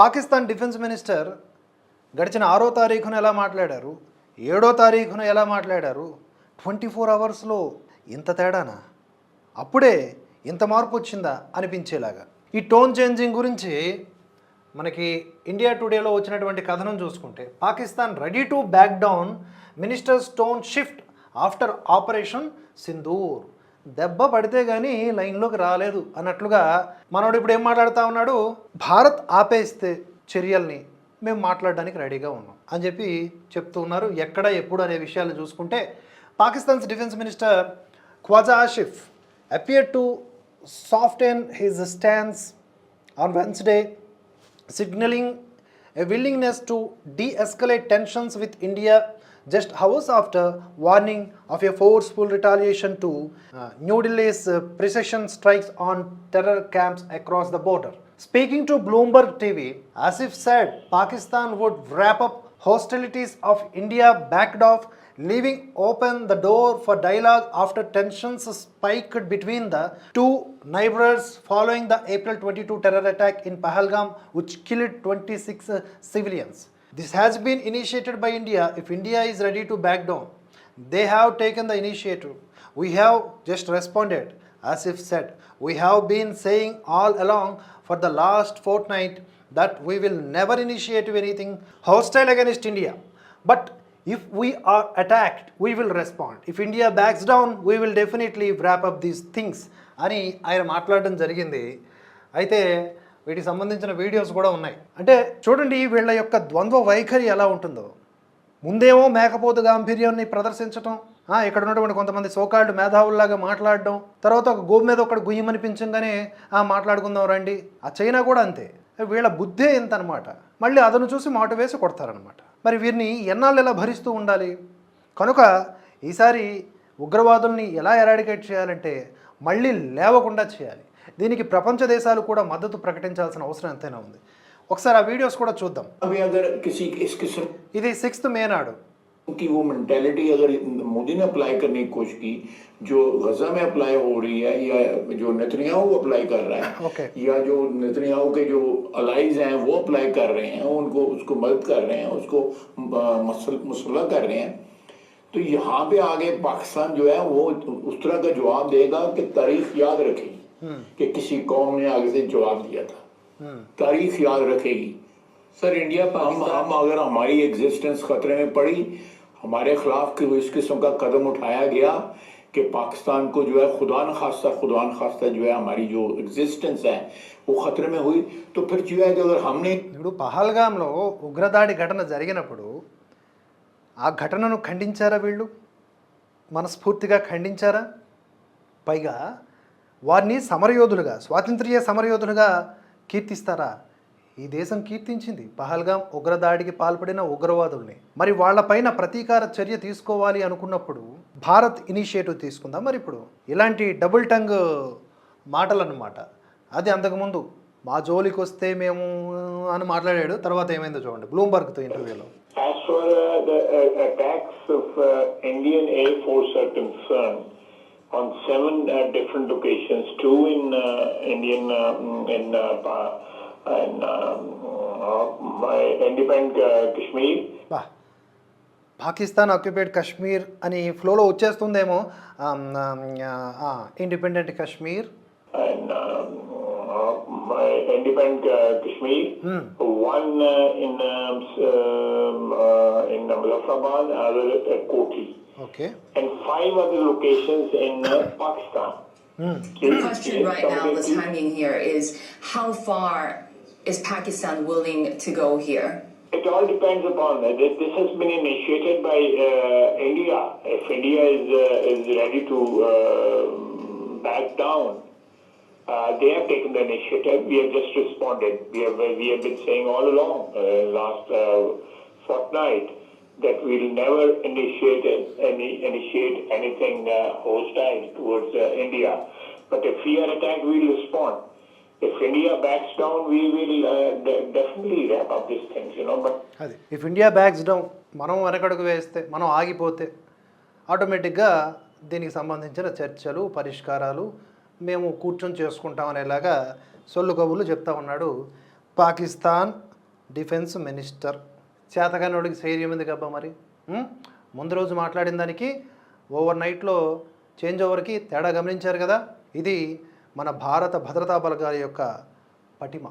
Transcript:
Pakistan defence minister గడిచిన ఆరో తారీఖున ఎలా మాట్లాడారు? ఏడో తారీఖున ఎలా మాట్లాడారు? ట్వంటీ ఫోర్ అవర్స్లో ఇంత తేడానా? అప్పుడే ఇంత మార్పు వచ్చిందా అనిపించేలాగా. ఈ టోన్ చేంజింగ్ గురించి మనకి ఇండియా టుడేలో వచ్చినటువంటి కథనం చూసుకుంటే Pakistan ready to back down ministers tone shift after operation Sindoor. దెబ్బ పడితే కానీ లైన్లోకి రాలేదు అన్నట్లుగా మనోడు ఇప్పుడు ఏం మాట్లాడుతూ ఉన్నాడు? భారత్ ఆపేస్తే చర్యల్ని మేము మాట్లాడడానికి రెడీగా ఉన్నాం అని చెప్పి చెప్తూ ఉన్నారు. ఎక్కడ ఎప్పుడు అనే విషయాలు చూసుకుంటే Pakistan's defence minister Khawaja Asif appear to soften his stance on Wednesday signalling a willingness to de escalate tensions with India just hours after warning of a forceful retaliation to uh, New Delhi's uh, precision strikes on terror camps across the border. Speaking to Bloomberg TV, Asif said Pakistan would wrap up hostilities of India backed off leaving open the door for dialogue after tensions spiked between the two neighbors following the April 22 terror attack in Pahalgam, which killed 26 uh, civilians. This has been initiated by India. If India is ready to back down, they have taken the initiative. We have just responded, as if said. We have been saying all along for the last fortnight that we will never initiate anything hostile against India. But if we are attacked, we will respond. If India backs down, we will definitely wrap up these things అని ఆయన మాట్లాడడం జరిగింది. అయితే వీటికి సంబంధించిన videos కూడా ఉన్నాయి. అంటే చూడండి వీళ్ళ యొక్క ద్వంద్వ వైఖరి ఎలా ఉంటుందో. ముందేమో మేకపోతు గాంభీర్యాన్ని ప్రదర్శించటం ఇక్కడ ఉన్నటువంటి కొంతమంది సోకాళ్ళు మేధావుల్లాగా మాట్లాడడం తర్వాత ఒక గోపు మీద ఒకటి గుయ్యమనిపించగానే ఆ మాట్లాడుకుందాం రండి. ఆ చైనా కూడా అంతే. వీళ్ళ బుద్ధే ఇంత అనమాట మళ్ళీ అదను చూసి మాట వేసి కొడతారనమాట మరి వీరిని ఎన్నాళ్ళు ఎలా భరిస్తూ ఉండాలి? కనుక ఈసారి ఉగ్రవాదుల్ని ఎలా ఎరాడికేట్ చేయాలంటే మళ్ళీ లేవకుండా చేయాలి. దీనికి ప్రపంచ దేశాలు కూడా మద్దతు ప్రకటించాల్సిన అవసరం ఎంతైనా ఉంది. ఒకసారి ఆ వీడియోస్ కూడా చూద్దాం. ఇది సిక్స్త్ మే నాడు. की वो मेंटेलिटी अगर मोदी ने अप्लाई करने की कोशिश की जो गजा में अप्लाई हो रही है या जो नेतन्याहू अप्लाई कर रहा है Okay. या जो नेतन्याहू के जो अलाइज हैं वो अप्लाई कर रहे हैं उनको उसको मदद कर रहे हैं उसको मसला कर रहे हैं तो यहाँ पे आगे पाकिस्तान जो है वो उस तरह का जवाब देगा कि तारीख याद रखेगी कि किसी कौम ने आगे से जवाब दिया था। तारीख याद रखेगी। सर इंडिया हम हम अगर हमारी एग्जिस्टेंस खतरे में पड़ी हमारे खिलाफ कि इस किस्म का कदम उठाया गया कि पाकिस्तान को जो है खुदा न खास्ता खुदा न खास्ता जो है हमारी जो एग्जिस्टेंस है वो खतरे में हुई तो फिर जो है कि अगर हमने ఇప్పుడు పహల్గాంలో ఉగ్రదాడి ఘటన జరిగినప్పుడు ఆ ఘటనను ఖండించారా వీళ్ళు మనస్ఫూర్తిగా ఖండించారా పైగా వారిని సమరయోధులుగా స్వాతంత్ర్య సమరయోధులుగా కీర్తిస్తారా ఈ దేశం కీర్తించింది. పహల్గాం ఉగ్రదాడికి పాల్పడిన ఉగ్రవాదుల్ని. మరి వాళ్ళపైన ప్రతీకార చర్య తీసుకోవాలి అనుకున్నప్పుడు భారత్ ఇనిషియేటివ్ తీసుకుందాం? మరి ఇప్పుడు ఇలాంటి డబుల్ టంగ్ మాటలు అన్నమాట అది అంతకుముందు మా జోలికి వస్తే మేము అని మాట్లాడాడు. తర్వాత ఏమైందో చూడండి. బ్లూంబర్గ్తో ఇంటర్వ్యూలో. As far as the uh, attacks of uh, Indian Air Force are concerned, on seven uh, different occasions, two in uh, Indian uh, mm, in uh, Pakistan occupied Kashmir అని ఫ్లోలో వచ్చేస్తుందేమో. Independent Kashmir okay and five locations in Pakistan The question right now that's hanging here is how far is Pakistan willing to go here? It all depends upon that. This, this has been initiated by uh, India. If India is uh, is ready to uh, back down, uh, they have taken the initiative. We have just responded. We have we have been saying all along uh, last uh, fortnight that we'll never initiate any initiate anything uh, hostile towards uh, India. But if we are attacked, we'll respond. If India backs down, we will uh, de- definitely wrap up these things, you know. But అది if India backs down మనం వెనకడుగు వేస్తే మనం ఆగిపోతే ఆటోమేటిక్గా దీనికి సంబంధించిన చర్చలు పరిష్కారాలు మేము కూర్చొని చేసుకుంటాం అనేలాగా సొల్లు కబుర్లు చెప్తా ఉన్నాడు పాకిస్తాన్ డిఫెన్స్ మినిస్టర్ చేతగానోడికి ధైర్యం ఎందుకు అబ్బా మరి? ముందు రోజు మాట్లాడిన దానికి ఓవర్ నైట్లో చేంజ్ ఓవర్కి తేడా గమనించారు కదా? ఇది మన భారత భద్రతా బలగాల యొక్క పటిమ.